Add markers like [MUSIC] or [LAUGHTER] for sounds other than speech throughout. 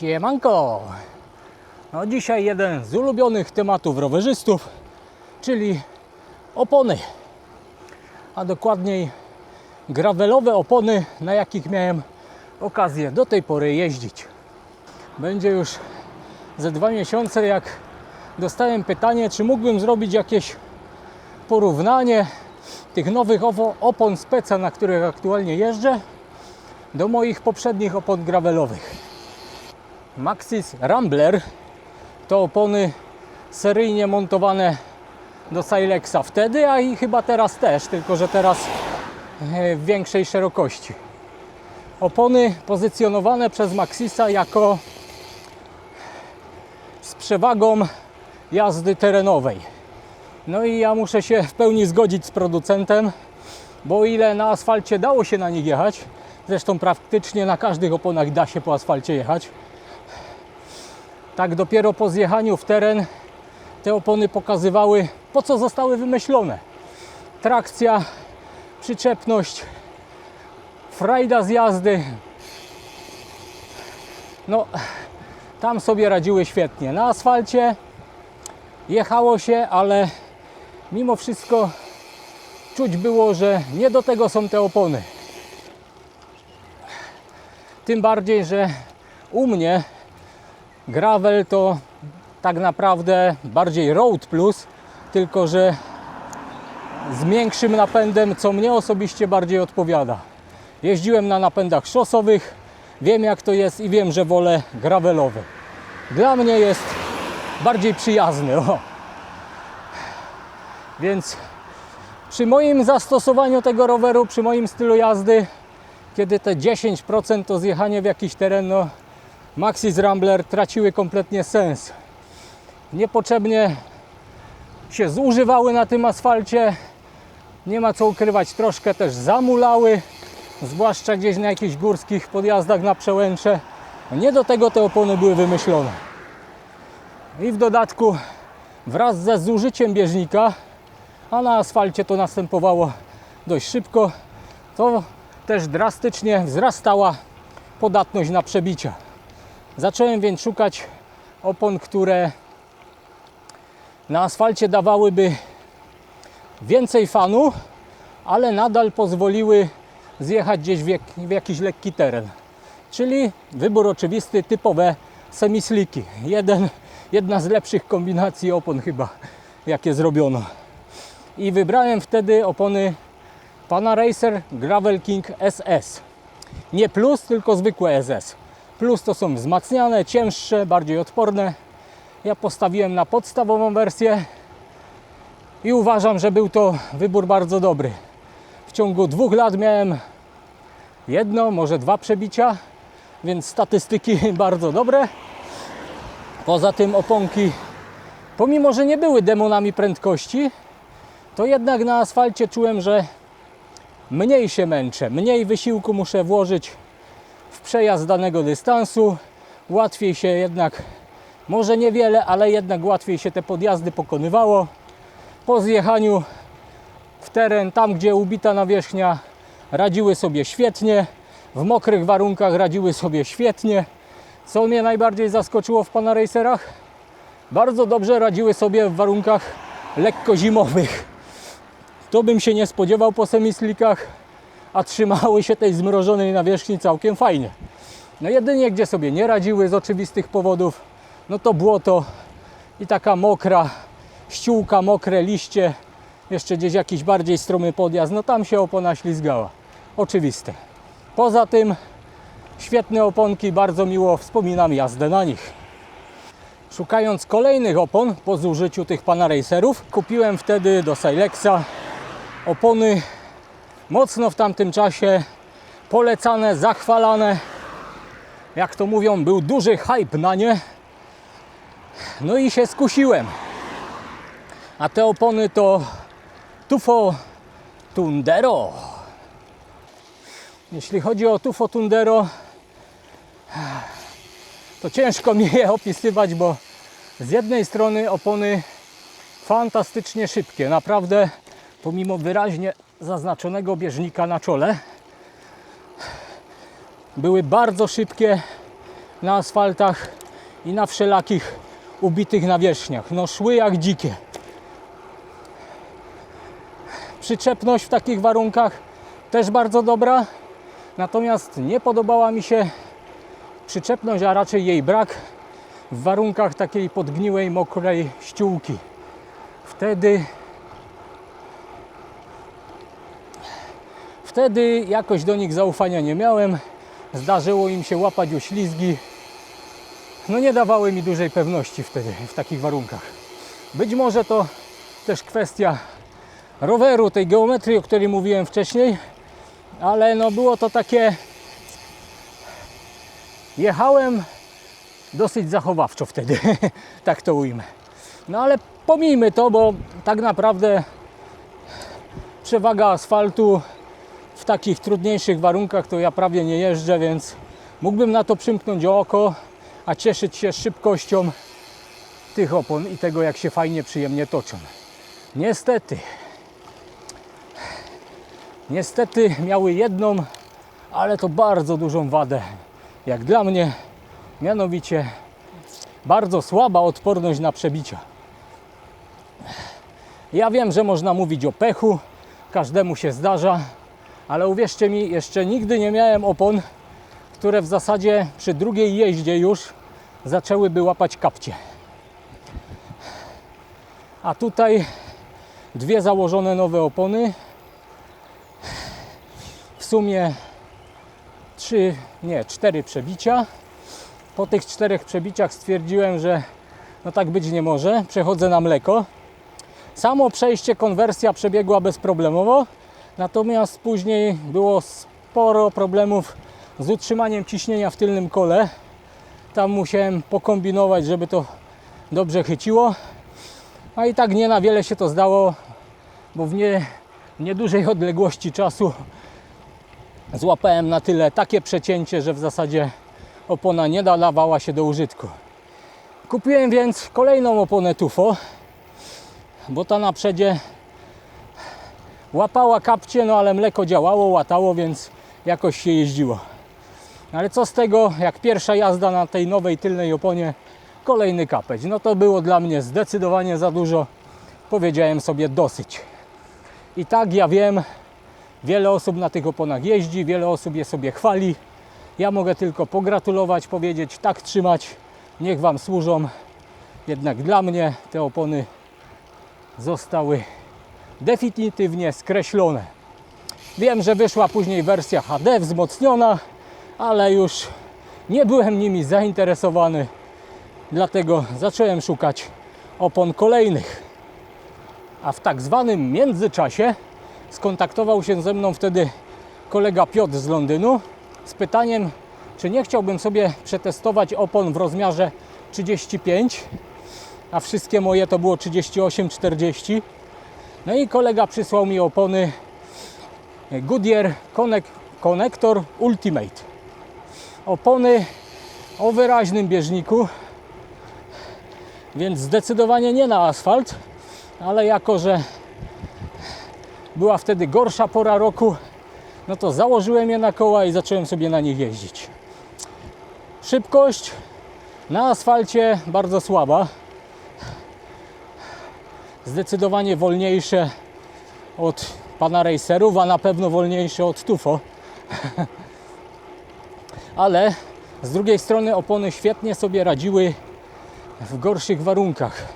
Siemanko! No dzisiaj jeden z ulubionych tematów rowerzystów, czyli opony. A dokładniej gravelowe opony, na jakich miałem okazję do tej pory jeździć. Będzie już ze dwa miesiące, jak dostałem pytanie, czy mógłbym zrobić jakieś porównanie tych nowych opon speca, na których aktualnie jeżdżę, do moich poprzednich opon gravelowych. Maxis Rambler to opony seryjnie montowane do Silexa wtedy, a i chyba teraz też, tylko że teraz e, w większej szerokości. Opony pozycjonowane przez Maxisa jako z przewagą jazdy terenowej. No i ja muszę się w pełni zgodzić z producentem, bo ile na asfalcie dało się na nich jechać, zresztą praktycznie na każdych oponach da się po asfalcie jechać, tak dopiero po zjechaniu w teren te opony pokazywały, po co zostały wymyślone. Trakcja, przyczepność, frajda z jazdy. No, tam sobie radziły świetnie. Na asfalcie jechało się, ale mimo wszystko czuć było, że nie do tego są te opony. Tym bardziej, że u mnie gravel to tak naprawdę bardziej road plus, tylko że z większym napędem, co mnie osobiście bardziej odpowiada. Jeździłem na napędach szosowych, wiem jak to jest i wiem, że wolę gravelowy. Dla mnie jest bardziej przyjazny. O. Więc przy moim zastosowaniu tego roweru, przy moim stylu jazdy, kiedy te 10% to zjechanie w jakiś teren, no, Maxis Rambler traciły kompletnie sens. Niepotrzebnie się zużywały na tym asfalcie. Nie ma co ukrywać, troszkę też zamulały, zwłaszcza gdzieś na jakichś górskich podjazdach na przełęcze. Nie do tego te opony były wymyślone. I w dodatku wraz ze zużyciem bieżnika, a na asfalcie to następowało dość szybko, to też drastycznie wzrastała podatność na przebicia. Zacząłem więc szukać opon, które na asfalcie dawałyby więcej fanu, ale nadal pozwoliły zjechać gdzieś w, jak, w jakiś lekki teren. Czyli wybór oczywisty, typowe semisliki. Jeden, jedna z lepszych kombinacji opon chyba, jakie zrobiono. I wybrałem wtedy opony Pana Racer Gravel King SS. Nie plus, tylko zwykłe SS. Plus to są wzmacniane, cięższe, bardziej odporne. Ja postawiłem na podstawową wersję i uważam, że był to wybór bardzo dobry. W ciągu dwóch lat miałem jedno, może dwa przebicia, więc statystyki [LAUGHS] bardzo dobre. Poza tym oponki, pomimo że nie były demonami prędkości, to jednak na asfalcie czułem, że mniej się męczę, mniej wysiłku muszę włożyć w przejazd danego dystansu. Łatwiej się jednak, może niewiele, ale jednak łatwiej się te podjazdy pokonywało. Po zjechaniu w teren, tam gdzie ubita nawierzchnia, radziły sobie świetnie. W mokrych warunkach radziły sobie świetnie. Co mnie najbardziej zaskoczyło w pana racerach? Bardzo dobrze radziły sobie w warunkach lekko zimowych. To bym się nie spodziewał po semislikach, a trzymały się tej zmrożonej nawierzchni całkiem fajnie. No jedynie gdzie sobie nie radziły z oczywistych powodów, no to błoto i taka mokra ściółka, mokre liście, jeszcze gdzieś jakiś bardziej stromy podjazd, no tam się opona ślizgała. Oczywiste. Poza tym świetne oponki, bardzo miło wspominam jazdę na nich. Szukając kolejnych opon po zużyciu tych pana racerów, kupiłem wtedy do Silexa opony mocno w tamtym czasie polecane, zachwalane. Jak to mówią, był duży hype na nie. No i się skusiłem. A te opony to Tufo Tundero. Jeśli chodzi o Tufo Tundero, to ciężko mi je opisywać, bo z jednej strony opony fantastycznie szybkie, naprawdę pomimo wyraźnie zaznaczonego bieżnika na czole były bardzo szybkie, na asfaltach i na wszelakich ubitych nawierzchniach. No szły jak dzikie. Przyczepność w takich warunkach też bardzo dobra, natomiast nie podobała mi się przyczepność, a raczej jej brak w warunkach takiej podgniłej, mokrej ściółki. Wtedy wtedy jakoś do nich zaufania nie miałem. Zdarzyło im się łapać uślizgi. No nie dawały mi dużej pewności wtedy w takich warunkach. Być może to też kwestia roweru, tej geometrii, o której mówiłem wcześniej, ale no było to takie. Jechałem dosyć zachowawczo wtedy, [LAUGHS] tak to ujmę. No ale pomijmy to, bo tak naprawdę przewaga asfaltu w takich trudniejszych warunkach to ja prawie nie jeżdżę, więc mógłbym na to przymknąć oko, a cieszyć się szybkością tych opon i tego, jak się fajnie, przyjemnie toczą. Niestety, niestety miały jedną, ale to bardzo dużą wadę, jak dla mnie, mianowicie bardzo słaba odporność na przebicia. Ja wiem, że można mówić o pechu, każdemu się zdarza, ale uwierzcie mi, jeszcze nigdy nie miałem opon, które w zasadzie przy drugiej jeździe już zaczęłyby łapać kapcie. A tutaj dwie założone nowe opony. W sumie trzy, nie, cztery przebicia. Po tych czterech przebiciach stwierdziłem, że no tak być nie może. Przechodzę na mleko. Samo przejście, konwersja przebiegła bezproblemowo, natomiast później było sporo problemów z utrzymaniem ciśnienia w tylnym kole. Tam musiałem pokombinować, żeby to dobrze chyciło. A i tak nie na wiele się to zdało, bo w nie, w niedużej odległości czasu złapałem na tyle takie przecięcie, że w zasadzie opona nie nadawała się do użytku. Kupiłem więc kolejną oponę Tufo, bo ta na przedzie łapała kapcie, no ale mleko działało, łatało, więc jakoś się jeździło. Ale co z tego, jak pierwsza jazda na tej nowej tylnej oponie, kolejny kapeć. No to było dla mnie zdecydowanie za dużo. Powiedziałem sobie dosyć. I tak ja wiem, wiele osób na tych oponach jeździ, wiele osób je sobie chwali. Ja mogę tylko pogratulować, powiedzieć tak trzymać, niech Wam służą. Jednak dla mnie te opony zostały definitywnie skreślone. Wiem, że wyszła później wersja HD wzmocniona, ale już nie byłem nimi zainteresowany, dlatego zacząłem szukać opon kolejnych. A w tak zwanym międzyczasie skontaktował się ze mną wtedy kolega Piotr z Londynu z pytaniem, czy nie chciałbym sobie przetestować opon w rozmiarze 35, a wszystkie moje to było 38-40. No i kolega przysłał mi opony Goodyear Connect, Connector Ultimate. Opony o wyraźnym bieżniku, więc zdecydowanie nie na asfalt, ale jako, że była wtedy gorsza pora roku, no to założyłem je na koła i zacząłem sobie na nich jeździć. Szybkość na asfalcie bardzo słaba. Zdecydowanie wolniejsze od pana racerów, a na pewno wolniejsze od Tufo. [LAUGHS] Ale z drugiej strony opony świetnie sobie radziły w gorszych warunkach.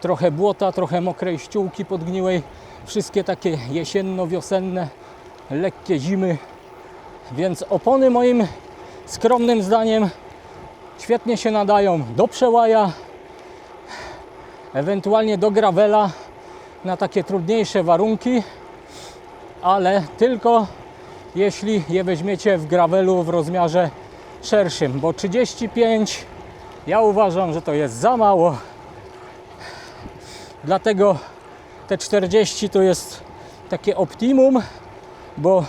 Trochę błota, trochę mokrej ściółki podgniłej, wszystkie takie jesienno-wiosenne, lekkie zimy. Więc opony moim skromnym zdaniem świetnie się nadają do przełaja, ewentualnie do gravela na takie trudniejsze warunki, ale tylko jeśli je weźmiecie w gravelu w rozmiarze szerszym, bo 35 ja uważam, że to jest za mało. Dlatego te 40 to jest takie optimum, bo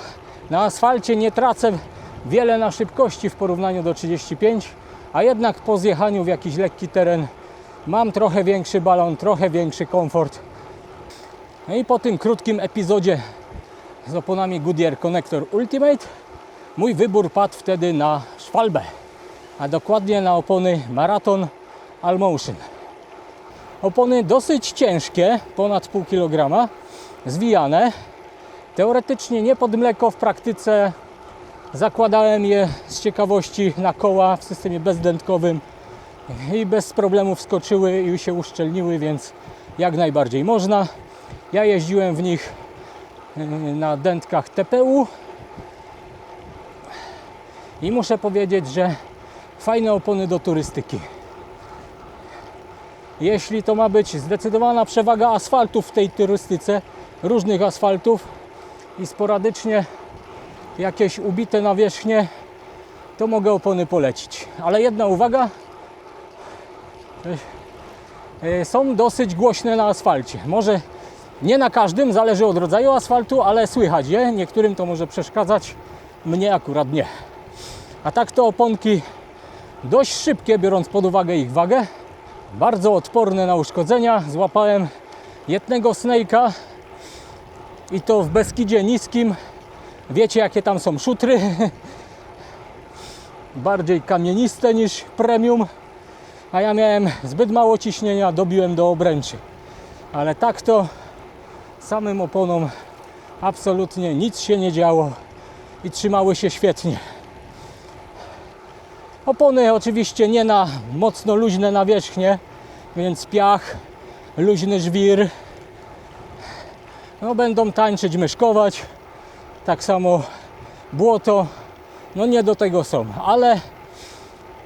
na asfalcie nie tracę wiele na szybkości w porównaniu do 35, a jednak po zjechaniu w jakiś lekki teren mam trochę większy balon, trochę większy komfort. No i po tym krótkim epizodzie z oponami Goodyear Connector Ultimate mój wybór padł wtedy na szwalbę. a dokładnie na opony Marathon Allmotion. Opony dosyć ciężkie, ponad pół kilograma, zwijane. Teoretycznie nie pod mleko, w praktyce zakładałem je z ciekawości na koła w systemie bezdętkowym i bez problemu wskoczyły i się uszczelniły, więc jak najbardziej można. Ja jeździłem w nich yy, na dętkach TPU i muszę powiedzieć, że fajne opony do turystyki. Jeśli to ma być zdecydowana przewaga asfaltów w tej turystyce, różnych asfaltów i sporadycznie jakieś ubite nawierzchnie, to mogę opony polecić. Ale jedna uwaga, są dosyć głośne na asfalcie. Może nie na każdym, zależy od rodzaju asfaltu, ale słychać je. Niektórym to może przeszkadzać, mnie akurat nie. A tak to oponki dość szybkie, biorąc pod uwagę ich wagę. Bardzo odporne na uszkodzenia. Złapałem jednego snake'a i to w Beskidzie niskim. Wiecie jakie tam są szutry. [LAUGHS] Bardziej kamieniste niż premium. A ja miałem zbyt mało ciśnienia, dobiłem do obręczy. Ale tak to samym oponom absolutnie nic się nie działo i trzymały się świetnie. Opony oczywiście nie na mocno luźne nawierzchnie, więc piach, luźny żwir. No będą tańczyć, myszkować. Tak samo błoto. No nie do tego są, ale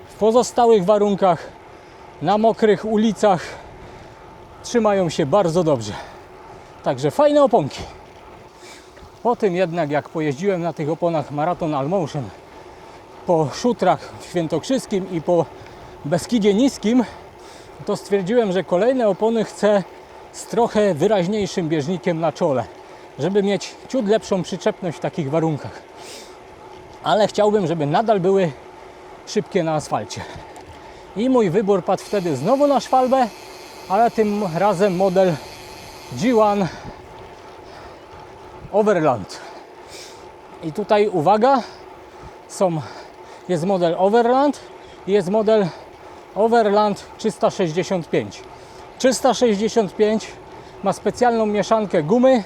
w pozostałych warunkach na mokrych ulicach trzymają się bardzo dobrze. Także fajne oponki. Po tym jednak jak pojeździłem na tych oponach Marathon Allmotion po szutrach Świętokrzyskim i po Beskidzie Niskim, to stwierdziłem, że kolejne opony chcę z trochę wyraźniejszym bieżnikiem na czole, żeby mieć ciut lepszą przyczepność w takich warunkach. Ale chciałbym, żeby nadal były szybkie na asfalcie. I mój wybór padł wtedy znowu na szwalbę, ale tym razem model G1 Overland. I tutaj uwaga, są, jest model Overland i jest model Overland 365. 365 ma specjalną mieszankę gumy,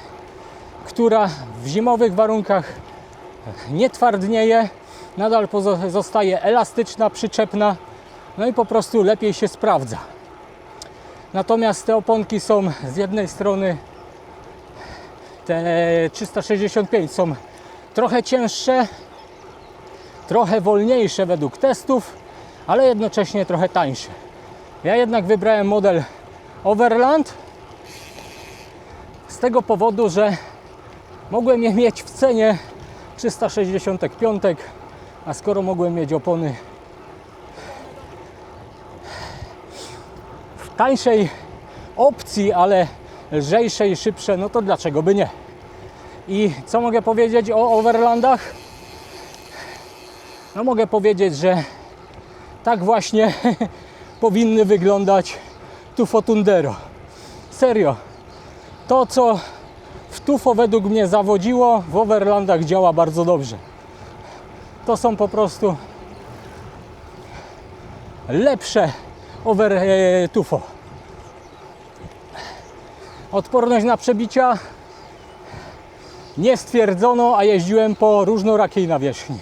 która w zimowych warunkach nie twardnieje, nadal pozostaje elastyczna, przyczepna, no i po prostu lepiej się sprawdza. Natomiast te oponki są z jednej strony te 365 są trochę cięższe, trochę wolniejsze według testów, ale jednocześnie trochę tańsze. Ja jednak wybrałem model Overland z tego powodu, że mogłem je mieć w cenie 365, a skoro mogłem mieć opony tańszej opcji, ale lżejsze i szybsze, no to dlaczego by nie? I co mogę powiedzieć o Overlandach? No mogę powiedzieć, że tak właśnie [LAUGHS] powinny wyglądać Tufo Tundero. Serio. To, co w Tufo według mnie zawodziło, w Overlandach działa bardzo dobrze. To są po prostu lepsze over e, Tufo. Odporność na przebicia nie stwierdzono, a jeździłem po różnorakiej nawierzchni.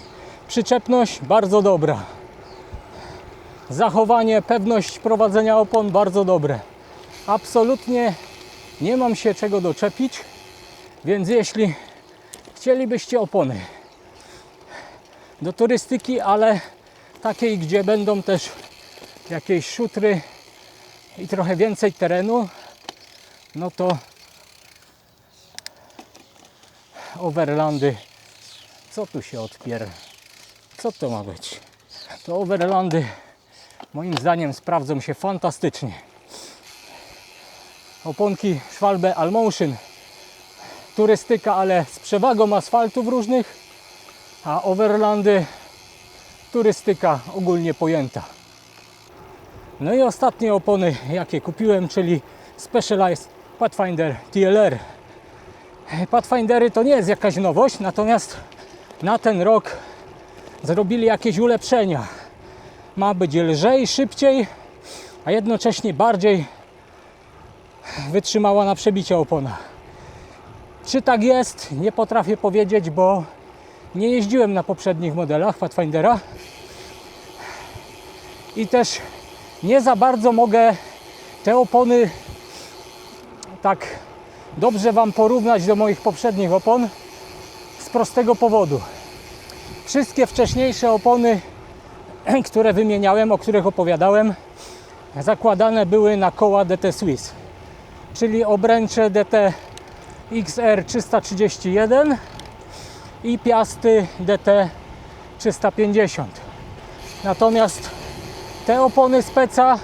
Przyczepność bardzo dobra. Zachowanie, pewność prowadzenia opon bardzo dobre. Absolutnie nie mam się czego doczepić, więc jeśli chcielibyście opony do turystyki, ale takiej, gdzie będą też jakieś szutry i trochę więcej terenu, no to Overlandy. Co tu się odpier? Co to ma być? To Overlandy moim zdaniem sprawdzą się fantastycznie. Oponki Schwalbe Allmotion. Turystyka, ale z przewagą asfaltów różnych, a Overlandy turystyka ogólnie pojęta. No i ostatnie opony, jakie kupiłem, czyli Specialized Pathfinder TLR. Pathfindery to nie jest jakaś nowość, natomiast na ten rok zrobili jakieś ulepszenia. ma być lżej, szybciej, a jednocześnie bardziej wytrzymała na przebicie opona. Czy tak jest? Nie potrafię powiedzieć, bo nie jeździłem na poprzednich modelach Pathfindera i też nie za bardzo mogę te opony tak dobrze Wam porównać do moich poprzednich opon z prostego powodu. Wszystkie wcześniejsze opony, [CLEARS THROAT] które wymieniałem, o których opowiadałem, zakładane były na koła DT Swiss, czyli obręcze DT XR 331 i piasty DT 350. Natomiast te opony speca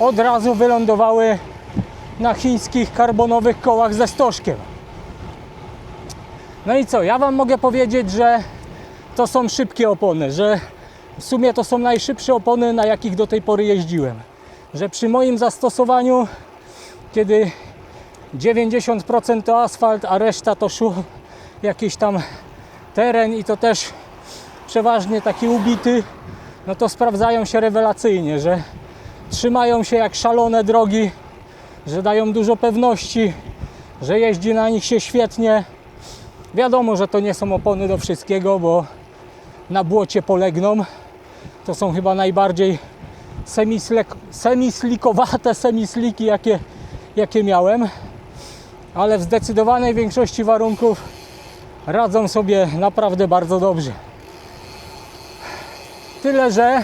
od razu wylądowały na chińskich karbonowych kołach ze stożkiem. No i co? Ja Wam mogę powiedzieć, że to są szybkie opony, że w sumie to są najszybsze opony, na jakich do tej pory jeździłem. Że przy moim zastosowaniu, kiedy 90% to asfalt, a reszta to szło jakiś tam teren i to też przeważnie taki ubity, no to sprawdzają się rewelacyjnie, że trzymają się jak szalone drogi, że dają dużo pewności, że jeździ na nich się świetnie. Wiadomo, że to nie są opony do wszystkiego, bo na błocie polegną. To są chyba najbardziej semislek- semislikowate semisliki, jakie, jakie miałem. Ale w zdecydowanej większości warunków radzą sobie naprawdę bardzo dobrze. Tyle, że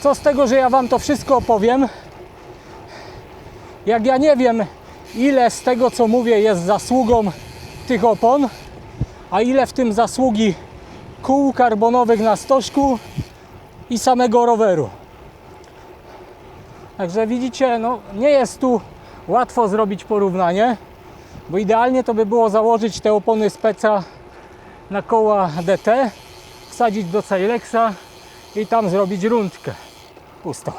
co z tego, że ja Wam to wszystko opowiem, jak ja nie wiem, ile z tego, co mówię, jest zasługą tych opon, a ile w tym zasługi kół karbonowych na stożku i samego roweru. Także widzicie, no nie jest tu łatwo zrobić porównanie, bo idealnie to by było założyć te opony speca na koła DT, wsadzić do Silexa i tam zrobić rundkę pustą.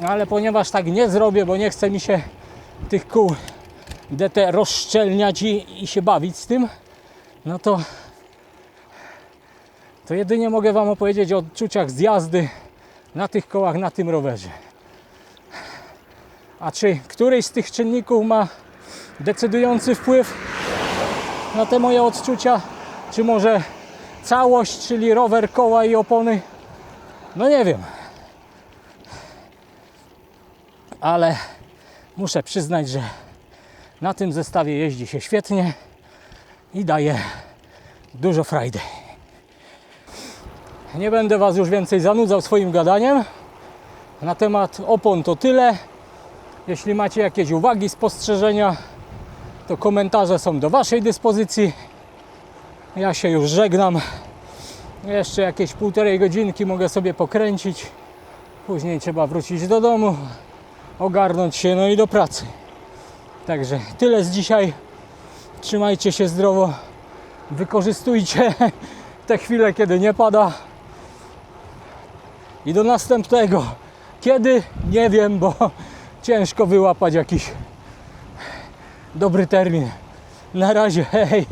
No ale ponieważ tak nie zrobię, bo nie chce mi się tych kół DT rozszczelniać i, i się bawić z tym, no to to jedynie mogę Wam opowiedzieć o odczuciach z jazdy na tych kołach, na tym rowerze. A czy któryś z tych czynników ma decydujący wpływ na te moje odczucia, czy może całość, czyli rower, koła i opony? No nie wiem. Ale muszę przyznać, że na tym zestawie jeździ się świetnie i daje dużo frajdy. Nie będę Was już więcej zanudzał swoim gadaniem. Na temat opon to tyle. Jeśli macie jakieś uwagi, spostrzeżenia, to komentarze są do Waszej dyspozycji. Ja się już żegnam. Jeszcze jakieś półtorej godzinki mogę sobie pokręcić. Później trzeba wrócić do domu, ogarnąć się, no i do pracy. Także tyle z dzisiaj. Trzymajcie się zdrowo. Wykorzystujcie [LAUGHS] te chwile, kiedy nie pada. I do następnego. Kiedy? Nie wiem, bo [LAUGHS] ciężko wyłapać jakiś dobry termin. Na razie, [LAUGHS] hej.